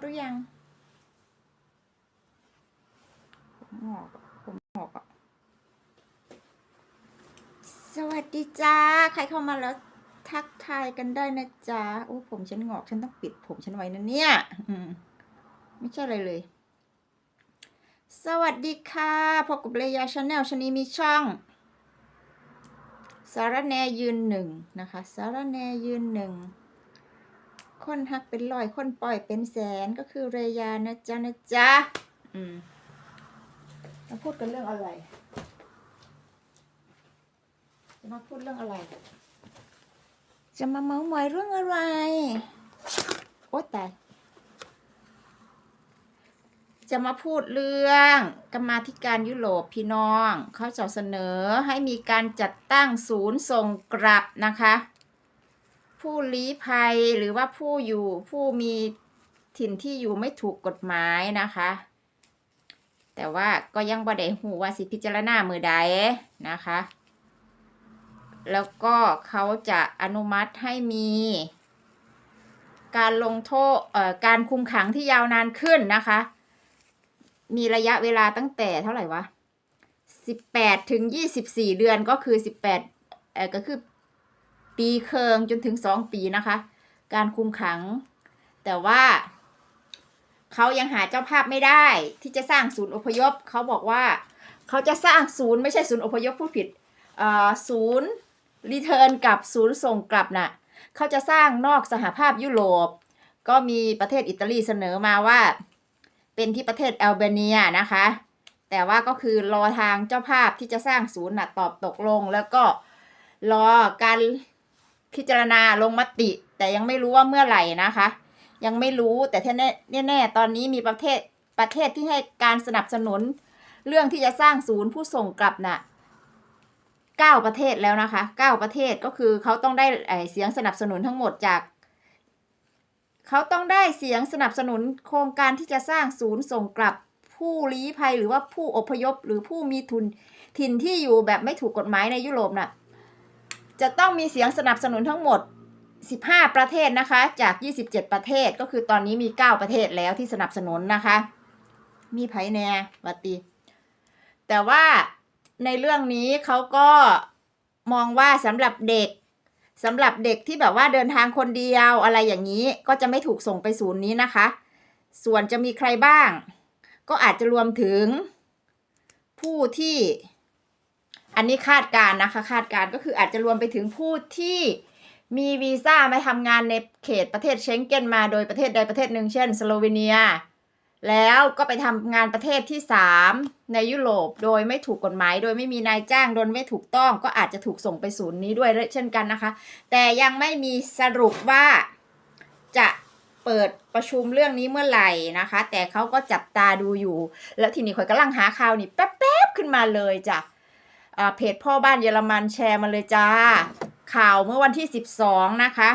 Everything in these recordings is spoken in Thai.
หรือยัง ผมหอกผมหอกอะสวัสดีจ้า ใครเข้ามาแล้วทักทายกันได้นะจ๊ะโอ้ผมฉันหงอกฉันต้องปิดผมฉันไว้นะเนี่ย อืม ไม่ใช่อะไรเลย สวัสดีค่ะ พบกับเรยาชาแนลชนีมีช่อง สารแนยืนหนึ่งนะคะ สารแนยืนหนึ่ง คนหักเป็นร้อยคนปล่อยเป็นแสนก็คือเรยานะจ๊ะนะจ๊ะอืมมาพูดกันเรื่องอะไรจะมาพูดเรื่องอะไร จะมาเมาส์มอยเรื่องอะไร โอ๊ยตาย จะมาพูดเรื่องกรรมาธิการยุโรปพี่น้อง เขาจะเสนอให้มีการจัดตั้งศูนย์ส่งกลับนะคะ ผู้ลี้ภัยหรือว่าผู้อยู่ผู้มีถิ่นที่อยู่ไม่ถูกกฎหมายนะคะ แต่ว่าก็ยังบ่ได้หูว่าสิพิจารณามือใดนะคะ แล้วก็เขาจะอนุมัติให้มี การลงโทษเอ่อการคุมขังที่ยาวนานขึ้นนะคะ มีระยะเวลาตั้งแต่เท่าไหร่วะสิบแปดถึงยี่สิบสี่เดือนก็คือสิบแปดเอ่อก็คือ ปีเคิงจนถึงสองปีนะคะ การคุมขัง แต่ว่า เขายังหาเจ้าภาพไม่ได้ที่จะสร้างศูนย์อพยพ เขาบอกว่า เขาจะสร้างศูนย์ไม่ใช่ศูนย์อพยพผู้ผิดศูนย์รีเทิร์นกับศูนย์ส่งกลับน่ะเขาจะสร้างนอกสหภาพยุโรป ก็มีประเทศอิตาลีเสนอมาว่า เป็นที่ประเทศแอลเบเนียนะคะ แต่ว่าก็คือรอทางเจ้าภาพที่จะสร้างศูนย์น่ะตอบตกลงแล้วก็รอการ พิจารณาลงมติ แต่ยังไม่รู้ว่าเมื่อไหร่นะคะ ยังไม่รู้แต่แน่แน่ๆตอนนี้มีประเทศประเทศที่ให้การสนับสนุน เรื่องที่จะสร้างศูนย์ผู้ส่งกลับน่ะเก้าประเทศแล้วนะคะเก้าประเทศก็คือเขาต้องได้เสียงสนับสนุนทั้งหมดจาก เขาต้องได้เสียงสนับสนุนโครงการที่จะสร้างศูนย์ส่งกลับผู้ลี้ภัยหรือว่าผู้อพยพหรือผู้มีทุนถิ่นที่อยู่แบบไม่ถูกกฎหมายในยุโรปน่ะ จะต้องมีเสียงสนับสนุนทั้งหมด 15 ประเทศนะคะ จาก 27 ประเทศก็คือตอนนี้มี 9 ประเทศแล้วที่สนับสนุนนะคะ มีไผแน่วัตติแต่ว่าในเรื่องนี้เขาก็มองว่าสำหรับเด็กสำหรับเด็กที่แบบว่าเดินทางคนเดียวอะไรอย่างนี้ก็จะไม่ถูกส่งไปศูนย์นี้นะคะ ส่วนจะมีใครบ้าง ก็อาจจะรวมถึงผู้ที่ อันนี้คาดการณ์นะคะ คาดการณ์ก็คืออาจจะรวมไปถึงผู้ที่มีวีซ่ามาทำงานในเขตประเทศเชงเก้นมาโดยประเทศใดประเทศหนึ่งเช่นสโลวีเนีย แล้วก็ไปทำงานประเทศที่ 3 ในยุโรปโดยไม่ถูกกฎหมาย โดยไม่มีนายจ้างโดยไม่ถูกต้อง ก็อาจจะถูกส่งไปศูนย์นี้ด้วยเช่นกันนะคะ แต่ยังไม่มีสรุปว่าจะเปิดประชุมเรื่องนี้เมื่อไหร่นะคะ แต่เขาก็จับตาดูอยู่ แล้วทีนี้ข่อยกำลังหาข่าวนี่แป๊บๆขึ้นมาเลยจ้ะ เพจพ่อบ้านเยอรมันแชร์มาเลยจ้า ข่าวเมื่อวันที่12นะคะ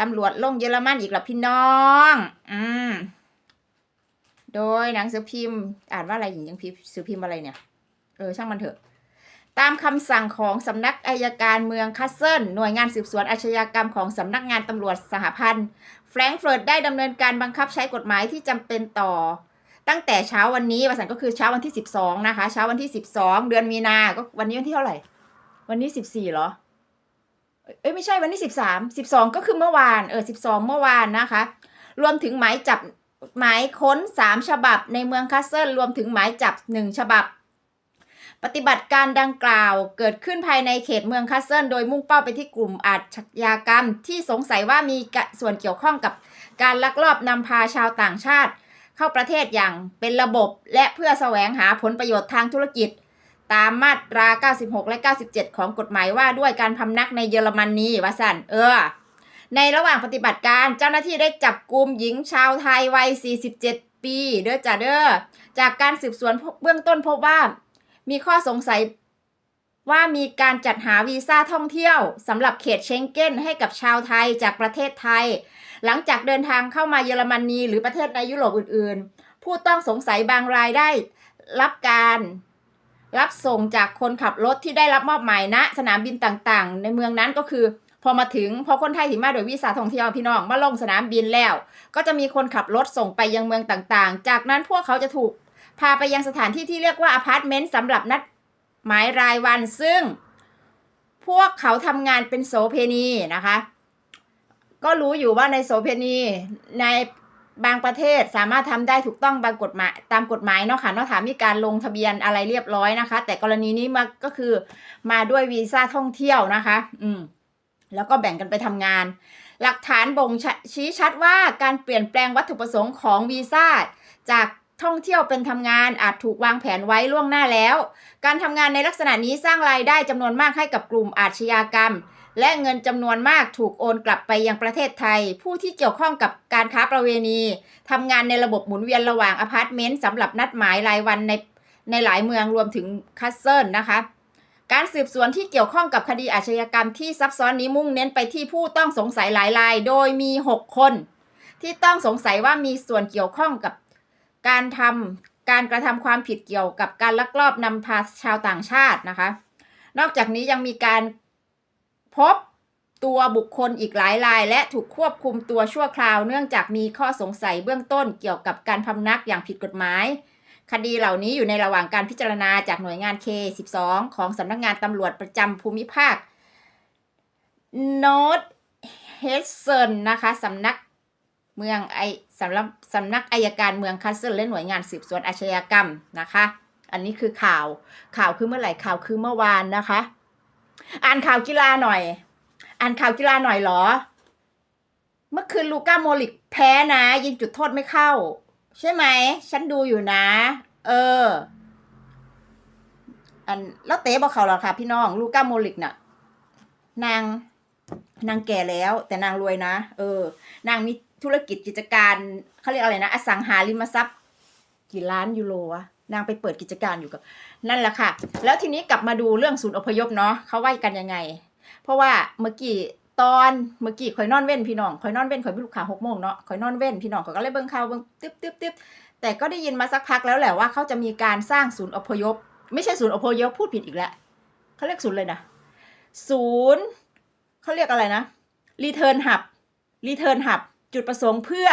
ตำรวจลงเยอรมันอีกแล้วพี่น้อง อืม โดยหนังสือพิมพ์ อ่านว่าอะไรหญิงยังพิมพ์สือพิมพ์อะไรเนี่ย เออช่างมันเถอะ ตามคำสั่งของสำนักอายการเมืองคัสเซิลหน่วยงานสืบสวนอาชญากรรมของสำนักงานตำรวจสหพันธ์ แฟรงก์เฟิร์ตได้ดำเนินการบังคับใช้กฎหมายที่จำเป็นต่อ ตั้งแต่เช้าวันนี้วันสันก็คือเช้าวันที่12นะคะ เช้าวันที่12เดือนมีนาก็วันนี้วันที่เท่าไหร่ วันนี้14เหรอเอ้ยไม่ใช่วันที่13 12ก็คือเมื่อวานเออ12เมื่อวานนะคะ รวมถึงหมายจับหมายค้น3ฉบับในเมืองคัสเซิลรวมถึงหมายจับ1ฉบับ ปฏิบัติการดังกล่าวเกิดขึ้นภายในเขตเมืองคัสเซิลโดยมุ่งเป้าไปที่กลุ่มอาชญากรรม ที่สงสัยว่ามีส่วนเกี่ยวข้องกับการลักลอบนำพาชาวต่างชาติ เข้าประเทศอย่างเป็นระบบและเพื่อแสวงหาผลประโยชน์ทางธุรกิจ ตามมาตรา 96 และ 97 ของกฎหมายว่าด้วยการพำนักในเยอรมนีวาสันเออ ในระหว่างปฏิบัติการเจ้าหน้าที่ได้จับกลุ่มหญิงชาวไทยวัย 47 ปี เด้อจ้าเด้อจากการสืบสวนเบื้องต้นพบว่า มีข้อสงสัย ว่ามีการจัดหาวีซ่าท่องเที่ยวสำหรับเขตเชงเก้นให้กับชาวไทยจากประเทศไทย หลังจากเดินทางเข้ามาเยอรมนีหรือประเทศในยุโรปอื่น ๆ ผู้ต้องสงสัยบางรายได้รับการรับส่งจากคนขับรถที่ได้รับมอบหมายณสนามบินต่างๆ ในเมืองนั้นก็คือ พอมาถึงพอคนไทยที่มาโดยวีซ่าท่องเที่ยวพี่น้องมาลงสนามบินแล้ว ก็จะมีคนขับรถส่งไปยังเมืองต่างๆ จากนั้นพวกเขาจะถูกพาไปยังสถานที่ที่เรียกว่าอพาร์ตเมนต์สำหรับนัด หมายรายวันซึ่งพวกเขาทำงานเป็นโสเพณีนะคะ ก็รู้อยู่ว่าในโสเพณีในบางประเทศสามารถทำได้ถูกต้องบางกฎหมายตามกฎหมายเนาะค่ะเนาะถามมีการลงทะเบียนอะไรเรียบร้อยนะคะ แต่กรณีนี้มาก็คือมาด้วยวีซ่าท่องเที่ยวนะคะ อืม แล้วก็แบ่งกันไปทำงาน หลักฐานบ่งชชี้ชัดว่าการเปลี่ยนแปลงวัตถุประสงค์ของวีซ่าจาก ท่องเที่ยวเป็นทำงานอาจถูกวางแผนไว้ล่วงหน้าแล้ว การทำงานในลักษณะนี้สร้างรายได้จำนวนมากให้กับกลุ่มอาชญากรรม และเงินจำนวนมากถูกโอนกลับไปยังประเทศไทย ผู้ที่เกี่ยวข้องกับการค้าประเวณีทำงานในระบบหมุนเวียนระหว่างอพาร์ตเมนต์สำหรับนัดหมายรายวันในในหลายเมืองรวมถึงคัสเซิลนะคะการสืบสวนที่เกี่ยวข้องกับคดีอาชญากรรมที่ซับซ้อนนี้มุ่งเน้นไปที่ผู้ต้องสงสัยหลายราย โดยมี 6 คน ที่ต้องสงสัยว่ามีส่วนเกี่ยวข้องกับ การทำการกระทำความผิดเกี่ยวกับการลักลอบนำพาชาวต่างชาตินะคะ นอกจากนี้ยังมีการพบตัวบุคคลอีกหลายราย และถูกควบคุมตัวชั่วคราว เนื่องจากมีข้อสงสัยเบื้องต้นเกี่ยวกับการพำนักอย่างผิดกฎหมาย คดีเหล่านี้อยู่ในระหว่างการพิจารณาจากหน่วยงาน K12 ของสำนักงานตำรวจประจำภูมิภาค n o r t h h e s s e n นะคะสำนัก เมืองไอสำนักสำนักอายการเมืองคัสเซิลและหน่วยงานสืบสวนอาชญากรรมนะคะ อันนี้คือข่าวข่าวคือเมื่อไหร่ข่าวคือเมื่อวานนะคะ อ่านข่าวกีฬาหน่อย อ่านข่าวกีฬาหน่อยเหรอ เมื่อคืนลูก้าโมลิกแพ้นะ ยิงจุดโทษไม่เข้า ใช่ไหม ฉันดูอยู่นะ เออ อันแล้วเตะบอกเขาหรอค่ะพี่น้องลูก้าโมลิกน่ะ นางนางแก่แล้ว แต่นางรวยนะ เออ นางมี ธุรกิจกิจการเขาเรียกอะไรนะ อสังหาริมทรัพย์กี่ล้านยูโรวะนางไปเปิดกิจการอยู่กับ นั่นแหละค่ะ แล้วทีนี้กลับมาดูเรื่องศูนย์อพยพเนาะเขาว่ากันยังไง เพราะว่าเมื่อกี้ตอนเมื่อกี้ข่อยนอนเว้นพี่น้องข่อยนอนเว้นข่อยเป็นลูกค้าหกโมงเนาะข่อยนอนเว้นพี่น้องข่อยก็เลยเบิ่งข่าวเบิ่งตึ๊บตึ๊บตึ๊บแต่ก็ได้ยินมาสักพักแล้วแหละว่าเขาจะมีการสร้างศูนย์อพยพ ไม่ใช่ศูนย์อพยพพูดผิดอีกแล้วเขาเรียกศูนย์เลยนะศูนย์เขาเรียกอะไรนะรีเทิร์นหับรีเทิร์นหับ จุดประสงค์เพื่อ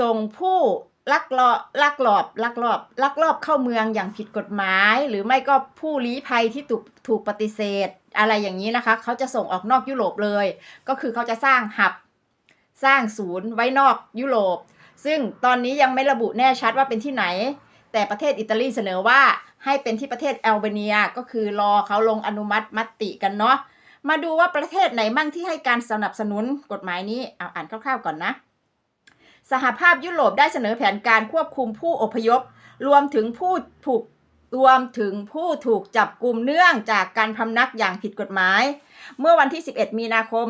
ส่งผู้ลักลอบลักลอบลักลอบลักลอบเข้าเมืองอย่างผิดกฎหมาย หรือไม่ก็ผู้ลี้ภัยที่ถูกถูกปฏิเสธ อะไรอย่างนี้นะคะ เขาจะส่งออกนอกยุโรปเลย ก็คือเขาจะสร้างหับสร้างศูนย์ไว้นอกยุโรป ซึ่งตอนนี้ยังไม่ระบุแน่ชัดว่าเป็นที่ไหน แต่ประเทศอิตาลีเสนอว่าให้เป็นที่ประเทศแอลเบเนียก็คือรอเขาลงอนุมัติมติกันเนาะ มาดูว่าประเทศไหนมั่งที่ให้การสนับสนุนกฎหมายนี้เอาอ่านคร่าวๆก่อนนะ สหภาพยุโรปได้เสนอแผนการควบคุมผู้อพยพ รวมถึงผู้ถูกรวมถึงผู้ถูกจับกลุ่มเนื่องจากการพำนักอย่างผิดกฎหมาย เมื่อวันที่ 11 มีนาคม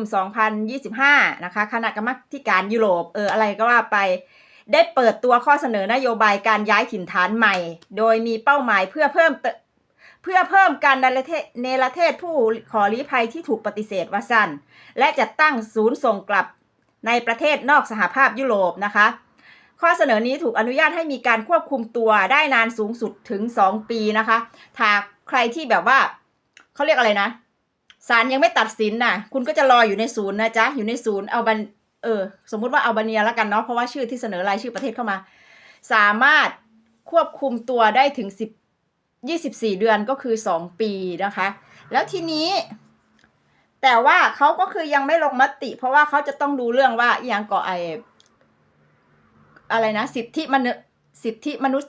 2025 นะคะ คณะกรรมาการยุโรปเอออะไรก็ว่าไป ได้เปิดตัวข้อเสนอนโยบายการย้ายถิ่นฐานใหม่ โดยมีเป้าหมายเพื่อเพิ่ม เพื่อเพิ่มการเนรเทศผู้ขอลี้ภัยที่ถูกปฏิเสธว่าสั้นและจัดตั้งศูนย์ส่งกลับในประเทศนอกสหภาพยุโรปนะคะ ข้อเสนอนี้ถูกอนุญาตให้มีการควบคุมตัวได้นานสูงสุดถึง 2 ปีนะคะถ้าใครที่แบบว่าเขาเรียกอะไรนะศาลยังไม่ตัดสินน่ะ คุณก็จะรออยู่ในศูนย์นะจ๊ะ อยู่ในศูนย์เอาบันเออ สมมุติว่าเอัลบาเนียแล้วกันเนาะ เพราะว่าชื่อที่เสนอรายชื่อประเทศเข้ามา สามารถควบคุมตัวได้ถึง 10 24 เดือนก็คือ 2 ปีนะคะ แล้วทีนี้ แต่ว่าเขาก็คือยังไม่ลงมติ เพราะว่าเขาจะต้องดูเรื่องว่าอย่างก่อไออะไรนะสิทธิมนุสิทธิมนุษ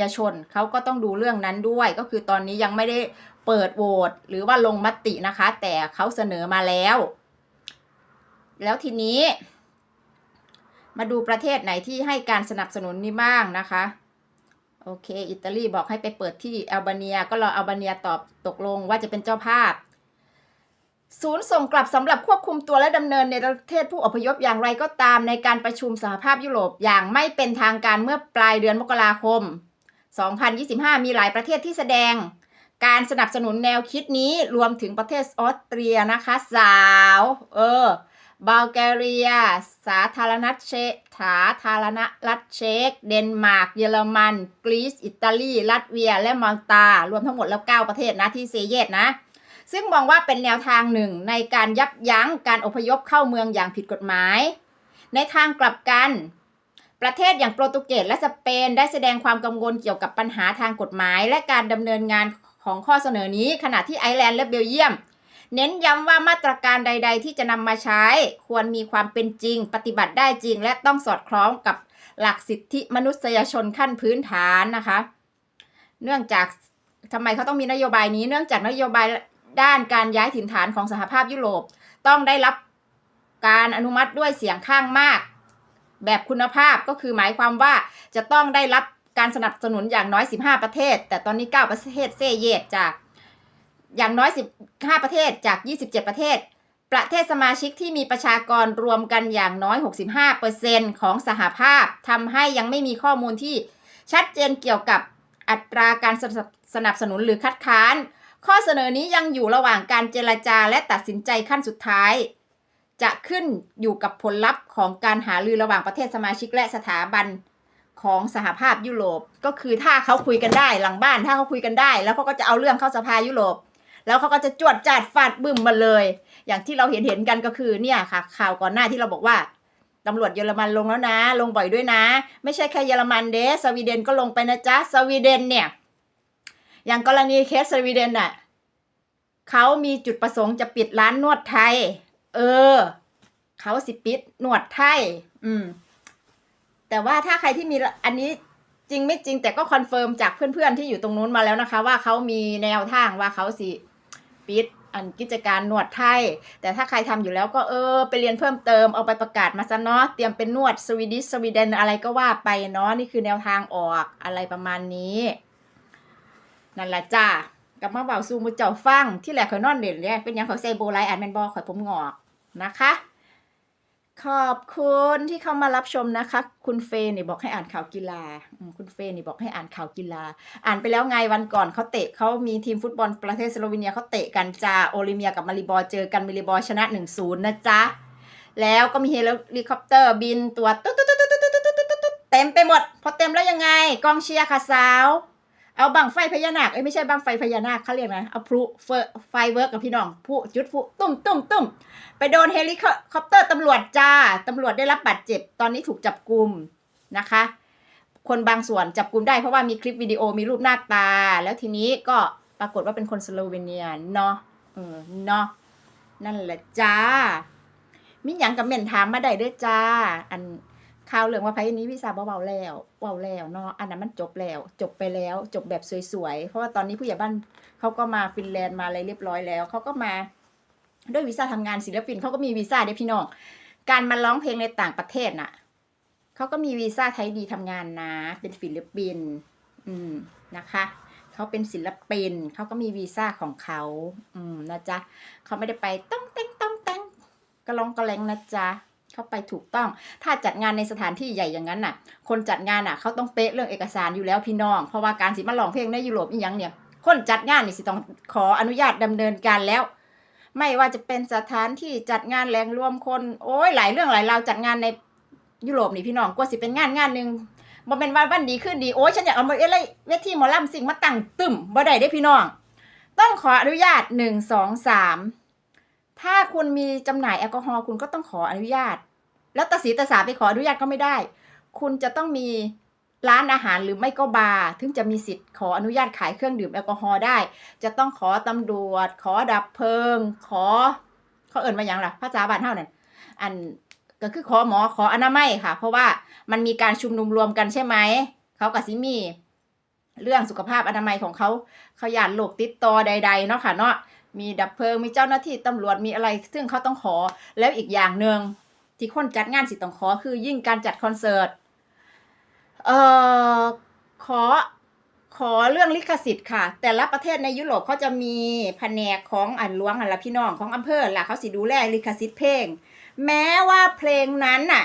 ยชนเขาก็ต้องดูเรื่องนั้นด้วย ก็คือตอนนี้ยังไม่ได้เปิดโหวตหรือว่าลงมตินะคะ แต่เขาเสนอมาแล้ว แล้วทีนี้ มาดูประเทศไหนที่ให้การสนับสนุนนี้บ้างนะคะ อเค อิตาลีบอกให้ไปเปิดที่แอลบาเนีย ก็รอแอลบาเนียตอบตกลงว่าจะเป็นเจ้าภาพ ศูนย์ส่งกลับสำหรับควบคุมตัวและดำเนินในประเทศผู้อพยพอย่างไรก็ตามในการประชุมสหภาพยุโรปอย่างไม่เป็นทางการเมื่อปลายเดือนมกราคม 2025 มีหลายประเทศที่แสดง การสนับสนุนแนวคิดนี้รวมถึงประเทศออสเตรียนะคะ สาว เออ บัลแกเรีย สาธารณรัฐเชกสาธารณรัฐเช็กเดนมาร์ก เยอรมัน กรีซ อิตาลี ลัตเวีย และมาลตา รวมทั้งหมดแล้ว 9 ประเทศนะที่เซเยตนะ ซึ่งมองว่าเป็นแนวทางหนึ่งในการยับยั้งการอพยพเข้าเมืองอย่างผิดกฎหมาย ในทางกลับกัน ประเทศอย่างโปรตุเกสและสเปนได้แสดงความกังวลเกี่ยวกับปัญหาทางกฎหมาย และการดำเนินงานของข้อเสนอนี้ ขณะที่ไอร์แลนด์และเบลเยียม เน้นย้ำว่ามาตรการใด ๆ ที่จะนำมาใช้ ควรมีความเป็นจริง ปฏิบัติได้จริง และต้องสอดคล้องกับหลักสิทธิมนุษยชนขั้นพื้นฐานนะคะ เนื่องจากทำไมเขาต้องมีนโยบายนี้ เนื่องจากนโยบายด้านการย้ายถิ่นฐานของสหภาพยุโรป ต้องได้รับการอนุมัติด้วยเสียงข้างมาก แบบคุณภาพก็คือหมายความว่าจะต้องได้รับการสนับสนุนอย่างน้อย 15 ประเทศ แต่ตอนนี้ 9 ประเทศเซเยตจาก อย่างน้อย 15 ประเทศจาก 27 ประเทศ ประเทศสมาชิกที่มีประชากรรวมกันอย่างน้อย 65%ของสหภาพทำให้ยังไม่มีข้อมูลที่ชัดเจนเกี่ยวกับอัตราการสนับสนับสนุนหรือคัดค้าน ข้อเสนอนี้ยังอยู่ระหว่างการเจรจาและตัดสินใจขั้นสุดท้าย จะขึ้นอยู่กับผลลัพธ์ของการหารือระหว่างประเทศสมาชิกและสถาบันของสหภาพยุโรป ก็คือถ้าเขาคุยกันได้หลังบ้านถ้าเขาคุยกันได้ แล้วเขาก็จะเอาเรื่องเข้าสภายุโรป แล้วเขาก็จะจวดจาดฟาดบึ้มมาเลย อย่างที่เราเห็นเห็นกันก็คือเนี่ยค่ะ ข่าวก่อนหน้าที่เราบอกว่าตำรวจเยอรมันลงแล้วนะ ลงบ่อยด้วยนะ ไม่ใช่แค่เยอรมันเดสสวีเดนก็ลงไปนะจ๊ะสวีเดนเนี่ย อย่างกรณีเคสสวีเดนน่ะเขามีจุดประสงค์จะปิดร้านนวดไทย เออเขาสิปิดนวดไทย อืม แต่ว่าถ้าใครที่มีอันนี้จริงไม่จริงแต่ก็คอนเฟิร์มจากเพื่อนๆที่อยู่ตรงนู้นมาแล้วนะคะ ว่าเขามีแนวทางว่าเขาสิ ปิดอันกิจการนวดไทย แต่ถ้าใครทำอยู่แล้วก็เออ ไปเรียนเพิ่มเติมเอาไปประกาศมาซะเนาะเตรียมเป็นนวดสวีดิสสวีเดนอะไรก็ว่าไปเนาะนี่คือแนวทางออกอะไรประมาณนี้ นั่นแหละจ้ากับมาเบาซูมุเจ้าฟังที่แหลกข่อยนอนเด่นเนี่ยเป็นยังเขาใส่โบไลอันแมนบอข่อยผมงอกนะคะ ขอบคุณที่เข้ามารับชมนะคะ คุณเฟย์นี่บอกให้อ่านข่าวกีฬา คุณเฟย์นี่บอกให้อ่านข่าวกีฬา อ่านไปแล้วไงวันก่อนเขาเตะเขามีทีมฟุตบอลประเทศสโลวีเนียเขาเตะกันจ้าโอลิเมียกับมาริบอเจอกันมาริบอชนะ 1-0 นะจ๊ะ แล้วก็มีเฮลิคอปเตอร์บินตัวตุ๊ดตุ๊ดตุ๊ดตุ๊ดตุ๊ดตุ๊ดเต็มไปหมด พอเต็มแล้วยังไง กองเชียร์ค่ะสาว เอาบังไฟพญานาคเอ้ยไม่ใช่บังไฟพญานาคเขาเรียกนะเอาพลุเฟอร์ไฟเวิร์กกับพี่น้องพลุจุดพลุตุ้มตุ้มตุ้มไปโดนเฮลิคอปเตอร์ตำรวจจ้าตำรวจได้รับบาดเจ็บ ตอนนี้ถูกจับกลุ่มนะคะ คนบางส่วนจับกลุ่มได้เพราะว่ามีคลิปวิดีโอมีรูปหน้าตา แล้วทีนี้ก็ปรากฏว่าเป็นคนสโลเวเนียเนาะเออเนาะนั่นแหละจ้ามิหยังกับเม่นถามมาได้เด้อจ้า อัน ข่าวเรื่องว่าไพ่นี้วีซ่าเบาแล้วเบาแล้วเนาะอันนั้นมันจบแล้ว จบไปแล้วจบแบบสวยๆ เพราะว่าตอนนี้ผู้ใหญ่บ้านเขาก็มาฟินแลนด์มาอะไรเรียบร้อยแล้วเขาก็มาด้วยวีซ่าทำงานศิลปินเขาก็มีวีซ่าเด้อพี่น้องการมาร้องเพลงในต่างประเทศน่ะเขาก็มีวีซ่าไทยดีทำงานนะ เป็นศิลปิน อืมนะคะเขาเป็นศิลปินเขาก็มีวีซ่าของเขาอืมนะจ๊ะเขาไม่ได้ไปต้องเต้งต้องเต้งกระลองกระแลงนะจ๊ะ เขาไปถูกต้อง ถ้าจัดงานในสถานที่ใหญ่อย่างนั้นน่ะ คนจัดงานน่ะเขาต้องเป๊ะเรื่องเอกสารอยู่แล้วพี่น้อง เพราะว่าการสิมาร้องเพลงในยุโรปอีหยังเนี่ย คนจัดงานนี่สิต้องขออนุญาตดำเนินการแล้ว ไม่ว่าจะเป็นสถานที่จัดงานแหล่งรวมคน โอ้ยหลายเรื่องหลายราวจัดงานในยุโรปนี่พี่น้องกว่าสิเป็นงานงานหนึ่งบ่เป็นวันวันดีขึ้นดีโอ้ยฉันอยากเอามาเอ้ยเวทีหมอลำสิ่งมาตั้งตึมบ่ได้เด้พี่น้อง ต้องขออนุญาตหนึ่งสองสามถ้าคุณมีจำหน่ายแอลกอฮอล์คุณก็ต้องขออนุญาต แล้วตาสีตาสาไปขออนุญาตก็ไม่ได้ คุณจะต้องมีร้านอาหารหรือไม่ก็บาร์ถึงจะมีสิทธิ์ขออนุญาตขายเครื่องดื่มแอลกอฮอล์ได้ จะต้องขอตำรวจ ขอดับเพลิง ขอเขาเอิ่นมาอย่างล่ะภาษาบ้านเท่านั้นอันก็คือขอหมอขออนามัยค่ะ เพราะว่ามันมีการชุมนุมรวมกันใช่ไหมเขากับซิมีเรื่องสุขภาพอนามัยของเขาเขาหยาดโรคติดต่อใด ๆ เนาะค่ะเนาะมีดับเพลิงมีเจ้าหน้าที่ตำรวจมีอะไร ซึ่งเขาต้องขอแล้วอีกอย่างหนึ่ง ที่คนจัดงานสิต้องขอคือยิ่งการจัดคอนเสิร์ตเอ่อขอขอเรื่องลิขสิทธิ์ค่ะ แต่ละประเทศในยุโรปเขาจะมีแผนกของอันหลวงอันละพี่น้องของอำเภอล่ะเขาสิดูแลลิขสิทธิ์เพลง แม้ว่าเพลงนั้นน่ะ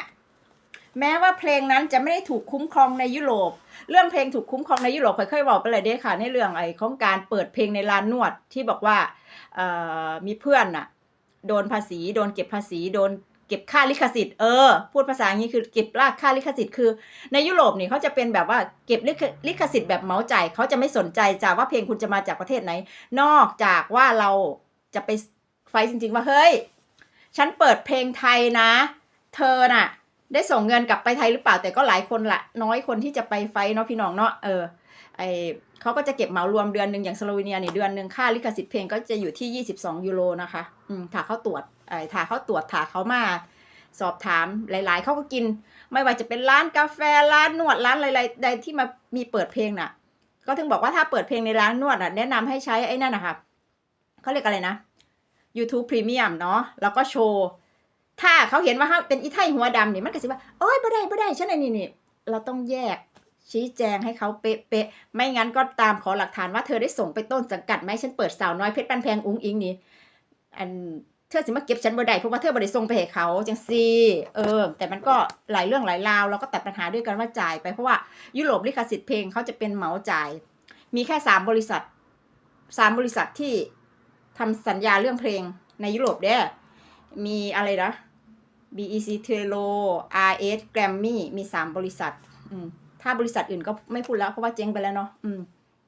แม้ว่าเพลงนั้นจะไม่ได้ถูกคุ้มครองในยุโรป เรื่องเพลงถูกคุ้มครองในยุโรปเคยเคยบอกไปเลยเด้ค่ะในเรื่องไอ้ของการเปิดเพลงในร้านนวดที่บอกว่าเอ่อมีเพื่อนน่ะ โดนภาษี โดนเก็บภาษีโดน เก็บค่าลิขสิทธิ์เออพูดภาษาอย่างนี้คือเก็บรากค่าลิขสิทธิ์คือ ในยุโรปนี่เขาจะเป็นแบบว่าเก็บลิขสิทธิ์แบบเหมาจ่ายเขาจะไม่สนใจจากว่าเพลงคุณจะมาจากประเทศไหน นอกจากว่าเราจะไปไฟจริง ๆ ว่าเฮ้ย ฉันเปิดเพลงไทยนะ เธอน่ะ ได้ส่งเงินกลับไปไทยหรือเปล่าแต่ก็หลายคนละน้อยคนที่จะไปไฟเนาะพี่น้องเนาะเออไอเขาก็จะเก็บเหมารวมเดือนหนึ่งอย่างสโลวีเนียเนี่ยเดือนหนึ่งค่าลิขสิทธิ์เพลงก็จะอยู่ที่ 22 ยูโรนะคะ อืมถ้าเขาตรวจ ไอถ้าเขาตรวจถาเขามา สอบถามหลาย ๆ เขาก็กิน ไม่ว่าจะเป็นร้านกาแฟร้านนวดร้านอะไรๆใดที่มามีเปิดเพลงน่ะ ก็ถึงบอกว่าถ้าเปิดเพลงในร้านนวดอะแนะนำให้ใช้ไอ้นั่นนะคะเขาเรียกอะไรนะ YouTube Premium เนาะแล้วก็โชว์ถ้าเขาเห็นว่าเขาเป็นอีไทหัวดำนี่มันก็สิว่าโอ้ยบ่ได้บ่ได้ฉันไอ้นี่นี่เราต้องแยกชี้แจงให้เขาเป๊ะๆ ไม่งั้นก็ตามขอหลักฐานว่าเธอได้ส่งไปต้นสังกัดไหมฉันเปิดสาวน้อยเพชรปันแพงอุ้งอิงนี่อัน ธอสิมาเก็บฉันบ่ได้เพราะว่าเธอบ่ได้ส่งไปให้เขาจังซี่เออ แต่มันก็หลายเรื่องหลายราวเราก็ตัดปัญหาด้วยกันว่าจ่ายไปเพราะว่ายุโรปลิขสิทธิ์เพลงเขาจะเป็นเหมาจ่าย มีแค่สามบริษัทสามบริษัทที่ทำสัญญาเรื่องเพลงในยุโรปเด้มีอะไรนะ BEC t e l o RS Grammy มีสามบริษัท อืมถ้าบริษัทอื่นก็ไม่พูดแล้วเพราะว่าเจ๊งไปแล้วเนาะอืม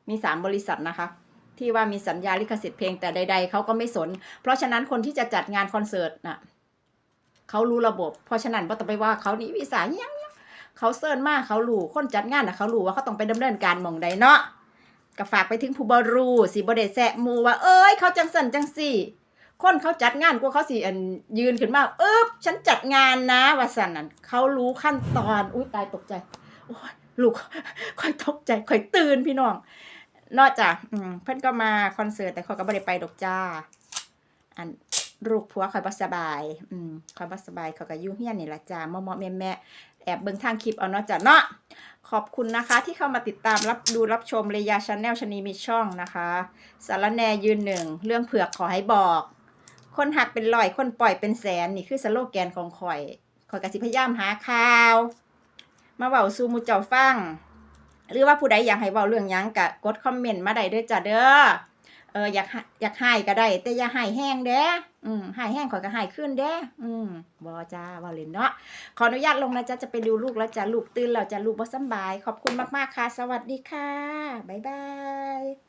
มีสามบริษัทนะคะ ที่ว่ามีสัญญาลิขสิทธิ์เพลงแต่ใด ๆเขาก็ไม่สน เพราะฉะนั้นคนที่จะจัดงานคอนเสิร์ตน่ะเขารู้ระบบ เพราะฉะนั้นบ่ต้องไปว่าเขานี่วิสาหยังเขาเซิร์นมากเขารู้คนจัดงานน่ะเขารู้ว่าเขาต้องไปดำเนินการมองใดเนาะก็ฝากไปถึงผู้บรูสิบ่ได้แซะมูว่า เอ้ยเขาจังสันจังสี่ คนเขาจัดงานกว่าเขาสิอันยืนขึ้นมาเอ๊บฉันจัดงานนะว่าสันนั่นเขารู้ขั้นตอนอุ้ยตายตกใจโอ้ยลูกค่อยตกใจค่อยตื่นพี่น้อง นอกจากเพื่อนก็มาคอนเสิร์ตแต่เขาก็ไม่ได้ไปดอกจ้า อันลูกผัวคอยบ่สบาย อืมคอยบ่สบายเขาก็อยู่เฮียนนี่ละจ้าเมาะๆแม่ๆแอบเบิ่งทางคลิปเอาเนาะจ้ะเนาะขอบคุณนะคะ ที่เข้ามาติดตามรับดูรับชมเลยาชาแนลชนีมีช่องนะคะ สารแนยืนหนึ่ง เรื่องเผือกขอให้บอก คนหักเป็นร้อยคนปล่อยเป็นแสน นี่คือสโลแกนของข่อยข่อยกสิพยายามหาข่าว มาเว้าสู่หมู่เจ้าฟัง หรือว่าผู้ใดอยากให้เว้าเรื่องยังก็กดคอมเมนต์มาได้ด้วยจ้ะเด้อเอออยากอยากให้ก็ได้ แต่อย่าให้แห้งเด้ออืมให้แห้งขอยก็ให้ขึ้นเด้ออืมบอจ้าบอเล่นเนาะขออนุญาตลงนะจ๊ะจะไปดูลูกแล้วจ้ะลูกตื่นแล้วจ้ะลูกบ่สบาย ขอบคุณมากๆค่ะ สวัสดีค่ะบ๊ายบาย